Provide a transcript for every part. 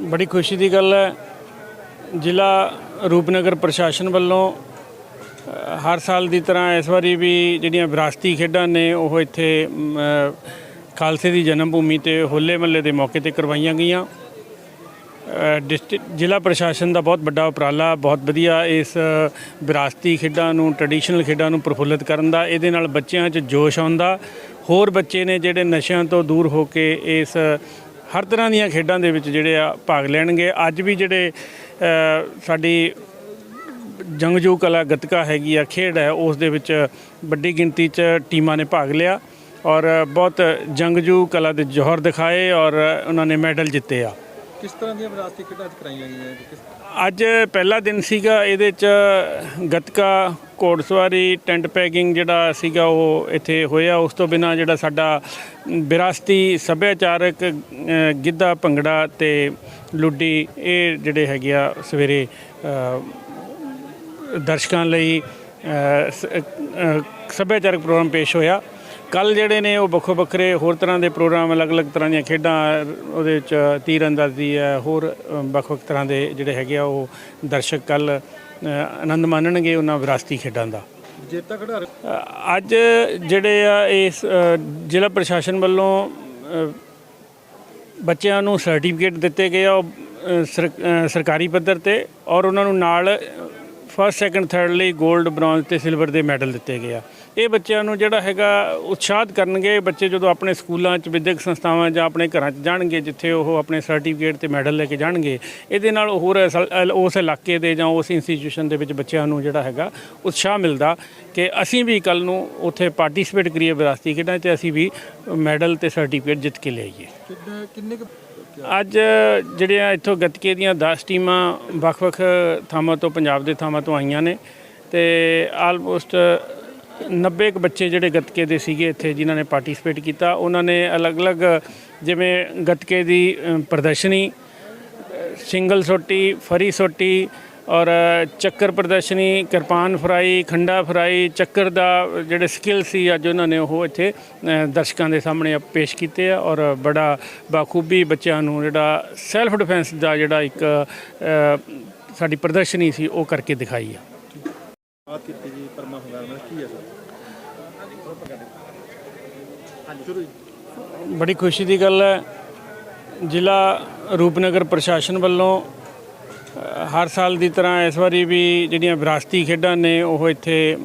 ਬੜੀ ਖੁਸ਼ੀ ਦੀ ਗੱਲ ਹੈ। ਜ਼ਿਲ੍ਹਾ ਰੂਪਨਗਰ ਪ੍ਰਸ਼ਾਸਨ ਵੱਲੋਂ ਹਰ ਸਾਲ ਦੀ ਤਰ੍ਹਾਂ ਇਸ ਵਾਰੀ ਵੀ ਜਿਹੜੀਆਂ ਵਿਰਾਸਤੀ ਖੇਡਾਂ ਨੇ ਉਹ ਇੱਥੇ ਖਾਲਸੇ ਦੀ ਜਨਮ ਭੂਮੀ ਤੇ ਹੋਲੇ ਮਹੱਲੇ ਦੇ ਮੌਕੇ ਤੇ ਕਰਵਾਈਆਂ ਗਈਆਂ। ਅ, ਡਿਸਟ੍ਰਿਕਟ ਜ਼ਿਲ੍ਹਾ ਪ੍ਰਸ਼ਾਸਨ ਦਾ ਬਹੁਤ ਵੱਡਾ ਉਪਰਾਲਾ ਬਹੁਤ ਵਧੀਆ ਇਸ ਵਿਰਾਸਤੀ ਖੇਡਾਂ ਨੂੰ ਟ੍ਰੈਡੀਸ਼ਨਲ ਖੇਡਾਂ ਨੂੰ ਪ੍ਰਫੁੱਲਤ ਕਰਨ ਦਾ ਇਹਦੇ ਨਾਲ ਬੱਚਿਆਂ 'ਚ ਜੋਸ਼ ਆਉਂਦਾ। ਹੋਰ ਬੱਚੇ ਨੇ ਜਿਹੜੇ ਨਸ਼ਿਆਂ ਤੋਂ ਦੂਰ ਹੋ ਕੇ ਇਸ ਹਰ ਤਰ੍ਹਾਂ ਦੀਆਂ ਖੇਡਾਂ ਦੇ ਵਿੱਚ ਜਿਹੜੇ ਆ ਭਾਗ ਲੈਣਗੇ। ਅੱਜ ਵੀ ਜਿਹੜੇ ਸਾਡੀ ਜੰਗਜੂ ਕਲਾ ਗਤਕਾ ਹੈਗੀ ਆ ਖੇਡ ਹੈ ਉਸ ਦੇ ਵਿੱਚ ਵੱਡੀ ਗਿਣਤੀ 'ਚ ਟੀਮਾਂ ਨੇ ਭਾਗ ਲਿਆ ਔਰ ਬਹੁਤ ਜੰਗਜੂ ਕਲਾ ਦੇ ਜੋਹਰ ਦਿਖਾਏ ਔਰ ਉਹਨਾਂ ਨੇ ਮੈਡਲ ਜਿੱਤੇ ਆ। ਕਿਸ ਤਰ੍ਹਾਂ ਦੀਆਂ ਵਿਰਾਸਤੀ ਖੇਡਾਂ ਅੱਜ ਕਰਾਈਆਂ ਗਈਆਂ? ਅੱਜ ਪਹਿਲਾ ਦਿਨ ਸੀਗਾ ਇਹਦੇ ਚ ਗਤਕਾ ਘੋੜਸਵਾਰੀ ਟੈਂਟ ਪੈਕਿੰਗ ਜਿਹੜਾ ਸੀਗਾ ਉਹ ਇੱਥੇ ਹੋਇਆ। ਉਸ ਤੋਂ ਬਿਨਾ ਜਿਹੜਾ ਸਾਡਾ ਵਿਰਾਸਤੀ ਸੱਭਿਆਚਾਰਕ ਗਿੱਧਾ, ਭੰਗੜਾ ਤੇ ਲੁੱਡੀ ਇਹ ਜਿਹੜੇ ਹੈਗੇ ਆ ਸਵੇਰੇ ਦਰਸ਼ਕਾਂ ਲਈ ਸੱਭਿਆਚਾਰਕ ਪ੍ਰੋਗਰਾਮ ਪੇਸ਼ ਹੋਇਆ। ਕੱਲ ਜਿਹੜੇ ਨੇ ਉਹ ਵੱਖੋ ਵੱਖਰੇ ਹੋਰ ਤਰ੍ਹਾਂ ਦੇ ਪ੍ਰੋਗਰਾਮ, ਅਲੱਗ-ਅਲੱਗ ਤਰ੍ਹਾਂ ਦੀਆਂ ਖੇਡਾਂ, ਉਹਦੇ ਵਿੱਚ ਤੀਰ ਅੰਦਾਜ਼ੀ ਹੈ, ਹੋਰ ਵੱਖ-ਵੱਖ ਤਰ੍ਹਾਂ ਦੇ ਜਿਹੜੇ ਹੈਗੇ ਆ ਉਹ ਦਰਸ਼ਕ ਕੱਲ ਆਨੰਦ ਮਾਣਨਗੇ ਉਹਨਾਂ ਵਿਰਾਸਤੀ ਖੇਡਾਂ ਦਾ। ਜੇਤਾ ਖਿਡਾਰੀ? ਅੱਜ ਜਿਹੜੇ ਆ ਇਸ ਜ਼ਿਲ੍ਹਾ ਪ੍ਰਸ਼ਾਸਨ ਵੱਲੋਂ ਬੱਚਿਆਂ ਨੂੰ ਸਰਟੀਫਿਕੇਟ ਦਿੱਤੇ ਗਏ ਆ ਸਰਕਾਰੀ ਪੱਧਰ ਤੇ ਔਰ ਉਹਨਾਂ ਨੂੰ ਨਾਲ ਫਸਟ ਸੈਕੰਡ ਥਰਡ ਲਈ 골ਡ ਬ੍ਰੌਂਜ਼ ਤੇ ਸਿਲਵਰ ਦੇ ਮੈਡਲ ਦਿੱਤੇ ਗਏ ਆ। ਇਹ ਬੱਚਿਆਂ ਨੂੰ ਜਿਹੜਾ ਹੈਗਾ ਉਤਸ਼ਾਹਤ ਕਰਨਗੇ ਬੱਚੇ ਜਦੋਂ ਆਪਣੇ ਸਕੂਲਾਂ 'ਚ ਵਿਦਿਅਕ ਸੰਸਥਾਵਾਂ ਜਾਂ ਆਪਣੇ ਘਰਾਂ 'ਚ ਜਾਣਗੇ, ਜਿੱਥੇ ਉਹ ਆਪਣੇ ਸਰਟੀਫਿਕੇਟ ਤੇ ਮੈਡਲ ਲੈ ਕੇ ਜਾਣਗੇ, ਇਹਦੇ ਨਾਲ ਹੋਰ ਅਸਲ- ਉਸ ਇਲਾਕੇ ਦੇ ਜਾਂ ਉਸ ਇੰਸਟੀਟਿਊਸ਼ਨ ਦੇ ਵਿੱਚ ਬੱਚਿਆਂ ਨੂੰ ਜਿਹੜਾ ਹੈਗਾ ਉਤਸ਼ਾਹ ਮਿਲਦਾ ਕਿ ਅਸੀਂ ਵੀ ਕੱਲ ਨੂੰ ਉੱਥੇ ਪਾਰਟਿਸਿਪੇਟ ਕਰੀਏ ਵਿਰਾਸਤੀ ਖੇਡਾਂ 'ਚ, ਅਸੀਂ ਵੀ ਮੈਡਲ ਤੇ ਸਰਟੀਫਿਕੇਟ ਜਿੱਤ ਕੇ ਲਿਆਈਏ। ਕਿੰਨੇ ਕਿੰਨੇ ਕੁ ਅੱਜ ਜਿਹੜੀਆਂ ਇੱਥੋਂ ਗੱਤਕੇ ਦੀਆਂ 10 ਟੀਮਾਂ ਵੱਖ-ਵੱਖ ਥਾਵਾਂ ਤੋਂ, ਪੰਜਾਬ ਦੇ ਥਾਵਾਂ ਤੋਂ ਆਈਆਂ ਨੇ ਤੇ ਆਲਮੋਸਟ 90 ਕੁ ਬੱਚੇ ਜਿਹੜੇ ਗੱਤਕੇ ਦੇ ਸੀਗੇ ਇੱਥੇ ਜਿਨ੍ਹਾਂ ਨੇ ਪਾਰਟਿਸਿਪੇਟ ਕੀਤਾ, ਉਹਨਾਂ ਨੇ ਅਲੱਗ-ਅਲੱਗ ਜਿਵੇਂ ਗੱਤਕੇ ਦੀ ਪ੍ਰਦਰਸ਼ਨੀ ਸਿੰਗਲ ਸੋਟੀ, ਫਰੀ ਸੋਟੀ ਔਰ ਚੱਕਰ ਪ੍ਰਦਰਸ਼ਨੀ ਕਿਰਪਾਨ ਫਰਾਈ ਖੰਡਾ ਫਰਾਈ ਚੱਕਰ ਦਾ ਜਿਹੜੇ ਸਕਿੱਲ ਸੀ ਅੱਜ ਉਹਨਾਂ ਨੇ ਉਹ ਇੱਥੇ ਦਰਸ਼ਕਾਂ ਦੇ ਸਾਹਮਣੇ ਪੇਸ਼ ਕੀਤੇ ਆ ਔਰ ਬੜਾ ਬਾਖੂਬੀ ਬੱਚਿਆਂ ਨੂੰ ਜਿਹੜਾ ਸੈਲਫ ਡਿਫੈਂਸ ਦਾ ਜਿਹੜਾ ਇੱਕ ਸਾਡੀ ਪ੍ਰਦਰਸ਼ਨੀ ਸੀ ਉਹ ਕਰਕੇ ਦਿਖਾਈ ਆ। ਬਾਤ ਕੀਤੀ ਜੀ ਪਰਮਾ ਹੰਗਾਰ ਨਾਲ ਕੀ ਹੈ ਸਰ? ਸ਼ੁਰੂ ਜੀ। ਬੜੀ ਖੁਸ਼ੀ ਦੀ ਗੱਲ ਹੈ। ਜ਼ਿਲ੍ਹਾ ਰੂਪਨਗਰ ਪ੍ਰਸ਼ਾਸਨ ਵੱਲੋਂ ਹਰ ਸਾਲ ਦੀ ਤਰ੍ਹਾਂ ਇਸ ਵਾਰੀ ਵੀ ਜਿਹੜੀਆਂ ਵਿਰਾਸਤੀ ਖੇਡਾਂ ਨੇ ਉਹ ਇੱਥੇ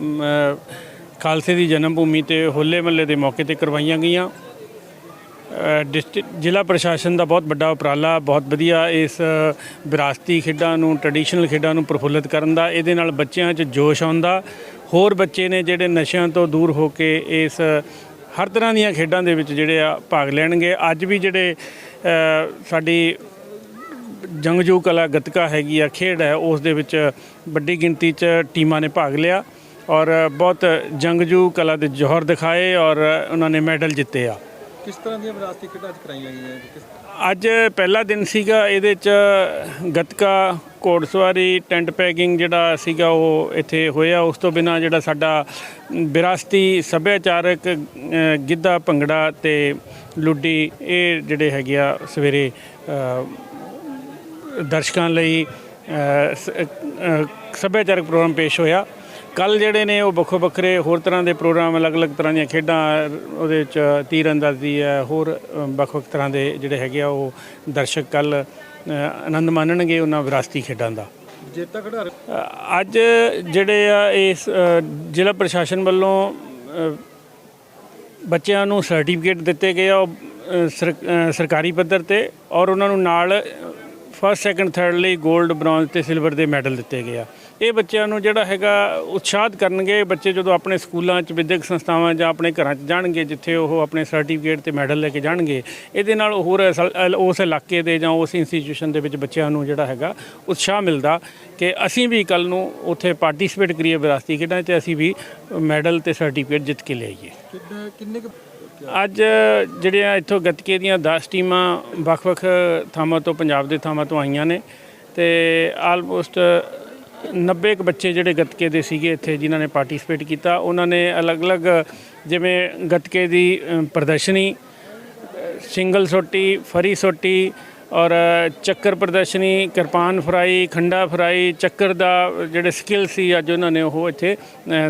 ਖਾਲਸੇ ਦੀ ਜਨਮ ਭੂਮੀ ਤੇ ਹੋਲੇ ਮਹੱਲੇ ਦੇ ਮੌਕੇ ਤੇ ਕਰਵਾਈਆਂ ਗਈਆਂ। ਅ, ਡਿਸਟ੍ਰਿਕਟ ਜ਼ਿਲ੍ਹਾ ਪ੍ਰਸ਼ਾਸਨ ਦਾ ਬਹੁਤ ਵੱਡਾ ਉਪਰਾਲਾ ਬਹੁਤ ਵਧੀਆ ਇਸ ਵਿਰਾਸਤੀ ਖੇਡਾਂ ਨੂੰ ਟ੍ਰੈਡੀਸ਼ਨਲ ਖੇਡਾਂ ਨੂੰ ਪ੍ਰਫੁੱਲਤ ਕਰਨ ਦਾ ਇਹਦੇ ਨਾਲ ਬੱਚਿਆਂ 'ਚ ਜੋਸ਼ ਆਉਂਦਾ। ਹੋਰ ਬੱਚੇ ਨੇ ਜਿਹੜੇ ਨਸ਼ਿਆਂ ਤੋਂ ਦੂਰ ਹੋ ਕੇ ਇਸ ਹਰ ਤਰ੍ਹਾਂ ਦੀਆਂ ਖੇਡਾਂ ਦੇ ਵਿੱਚ ਜਿਹੜੇ ਆ ਭਾਗ ਲੈਣਗੇ। ਅੱਜ ਵੀ ਜਿਹੜੇ ਸਾਡੀ ਜੰਗਜੂ ਕਲਾ ਗਤਕਾ ਹੈਗੀ ਆ ਖੇਡ ਹੈ ਉਸ ਦੇ ਵਿੱਚ ਵੱਡੀ ਗਿਣਤੀ 'ਚ ਟੀਮਾਂ ਨੇ ਭਾਗ ਲਿਆ ਔਰ ਬਹੁਤ ਜੰਗਜੂ ਕਲਾ ਦੇ ਜੋਹਰ ਦਿਖਾਏ ਔਰ ਉਹਨਾਂ ਨੇ ਮੈਡਲ ਜਿੱਤੇ ਆ। ਕਿਸ ਤਰ੍ਹਾਂ ਦੀਆਂ ਵਿਰਾਸਤੀ ਖੇਡਾਂ ਅੱਜ ਕਰਾਈਆਂ ਗਈਆਂ ਅੱਜ ਪਹਿਲਾ ਦਿਨ ਸੀਗਾ ਇਹਦੇ ਚ ਗਤਕਾ ਘੋੜਸਵਾਰੀ ਟੈਂਟ ਪੈਕਿੰਗ ਜਿਹੜਾ ਸੀਗਾ ਉਹ ਇੱਥੇ ਹੋਇਆ। ਉਸ ਤੋਂ ਬਿਨਾ ਜਿਹੜਾ ਸਾਡਾ ਵਿਰਾਸਤੀ ਸੱਭਿਆਚਾਰਕ ਗਿੱਧਾ ਭੰਗੜਾ ਤੇ ਲੁੱਡੀ ਇਹ ਜਿਹੜੇ ਹੈਗੇ ਆ ਸਵੇਰੇ ਦਰਸ਼ਕਾਂ ਲਈ ਸੱਭਿਆਚਾਰਕ ਪ੍ਰੋਗਰਾਮ ਪੇਸ਼ ਹੋਇਆ। ਕੱਲ ਜਿਹੜੇ ਨੇ ਉਹ ਵੱਖੋ ਵੱਖਰੇ ਹੋਰ ਤਰ੍ਹਾਂ ਦੇ ਪ੍ਰੋਗਰਾਮ ਅਲੱਗ-ਅਲੱਗ ਤਰ੍ਹਾਂ ਦੀਆਂ ਖੇਡਾਂ ਉਹਦੇ ਵਿੱਚ ਤੀਰ ਅੰਦਾਜ਼ੀ ਹੈ ਹੋਰ ਵੱਖ-ਵੱਖ ਤਰ੍ਹਾਂ ਦੇ ਜਿਹੜੇ ਹੈਗੇ ਆ ਉਹ ਦਰਸ਼ਕ ਕੱਲ ਆਨੰਦ ਮਾਣਨਗੇ ਉਹਨਾਂ ਵਿਰਾਸਤੀ ਖੇਡਾਂ ਦਾ। ਜੇਤਾ ਖਿਡਾਰੀ ਅੱਜ ਜਿਹੜੇ ਆ ਇਸ ਜ਼ਿਲ੍ਹਾ ਪ੍ਰਸ਼ਾਸਨ ਵੱਲੋਂ ਬੱਚਿਆਂ ਨੂੰ ਸਰਟੀਫਿਕੇਟ ਦਿੱਤੇ ਗਏ ਆ ਸਰਕਾਰੀ ਪੱਧਰ ਤੇ ਔਰ ਉਹਨਾਂ ਨੂੰ ਨਾਲ ਫਸਟ ਸੈਕੰਡ ਥਰਡ ਲਈ 골ਡ ਬ੍ਰੌਂਜ਼ ਤੇ ਸਿਲਵਰ ਦੇ ਮੈਡਲ ਦਿੱਤੇ ਗਏ ਆ। ਇਹ ਬੱਚਿਆਂ ਨੂੰ ਜਿਹੜਾ ਹੈਗਾ ਉਤਸ਼ਾਹਤ ਕਰਨਗੇ ਬੱਚੇ ਜਦੋਂ ਆਪਣੇ ਸਕੂਲਾਂ 'ਚ, ਵਿਦਿਅਕ ਸੰਸਥਾਵਾਂ ਜਾਂ ਆਪਣੇ ਘਰਾਂ 'ਚ ਜਾਣਗੇ, ਜਿੱਥੇ ਉਹ ਆਪਣੇ ਸਰਟੀਫਿਕੇਟ ਤੇ ਮੈਡਲ ਲੈ ਕੇ ਜਾਣਗੇ, ਇਹਦੇ ਨਾਲ ਹੋਰ ਅਸਲ- ਉਸ ਇਲਾਕੇ ਦੇ ਜਾਂ ਉਸ ਇੰਸਟੀਟਿਊਸ਼ਨ ਦੇ ਵਿੱਚ ਬੱਚਿਆਂ ਨੂੰ ਜਿਹੜਾ ਹੈਗਾ ਉਤਸ਼ਾਹ ਮਿਲਦਾ ਕਿ ਅਸੀਂ ਵੀ ਕੱਲ ਨੂੰ ਉੱਥੇ ਪਾਰਟਿਸਿਪੇਟ ਕਰੀਏ ਵਿਰਾਸਤੀ ਖੇਡਾਂ 'ਚ, ਅਸੀਂ ਵੀ ਮੈਡਲ ਤੇ ਸਰਟੀਫਿਕੇਟ ਜਿੱਤ ਕੇ ਲਿਆਈਏ। ਕਿੰਨੇ ਕਿੰਨੇ ਕੁ ਅੱਜ ਜਿਹੜੀਆਂ ਇੱਥੋਂ ਗੱਤਕੇ ਦੀਆਂ 10 ਟੀਮਾਂ ਵੱਖ-ਵੱਖ ਥਾਵਾਂ ਤੋਂ, ਪੰਜਾਬ ਦੇ ਥਾਵਾਂ ਤੋਂ ਆਈਆਂ ਨੇ ਤੇ ਆਲਮੋਸਟ 90 ਕੁ ਬੱਚੇ ਜਿਹੜੇ ਗੱਤਕੇ ਦੇ ਸੀਗੇ ਇੱਥੇ ਜਿਨ੍ਹਾਂ ਨੇ ਪਾਰਟਿਸਿਪੇਟ ਕੀਤਾ, ਉਹਨਾਂ ਨੇ ਅਲੱਗ-ਅਲੱਗ ਜਿਵੇਂ ਗੱਤਕੇ ਦੀ ਪ੍ਰਦਰਸ਼ਨੀ ਸਿੰਗਲ ਸੋਟੀ, ਫਰੀ ਸੋਟੀ ਔਰ ਚੱਕਰ ਪ੍ਰਦਰਸ਼ਨੀ, ਕਿਰਪਾਨ ਫਰਾਈ, ਖੰਡਾ ਫਰਾਈ, ਚੱਕਰ ਦਾ ਜਿਹੜੇ ਸਕਿੱਲ ਸੀ ਅੱਜ ਉਹਨਾਂ ਨੇ ਉਹ ਇੱਥੇ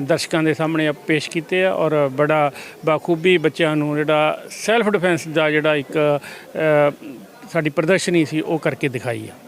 ਦਰਸ਼ਕਾਂ ਦੇ ਸਾਹਮਣੇ ਪੇਸ਼ ਕੀਤੇ ਆ ਔਰ ਬੜਾ ਬਾਖੂਬੀ ਬੱਚਿਆਂ ਨੂੰ ਜਿਹੜਾ ਸੈਲਫ ਡਿਫੈਂਸ ਦਾ ਜਿਹੜਾ ਇੱਕ ਸਾਡੀ ਪ੍ਰਦਰਸ਼ਨੀ ਸੀ ਉਹ ਕਰਕੇ ਦਿਖਾਈ ਆ।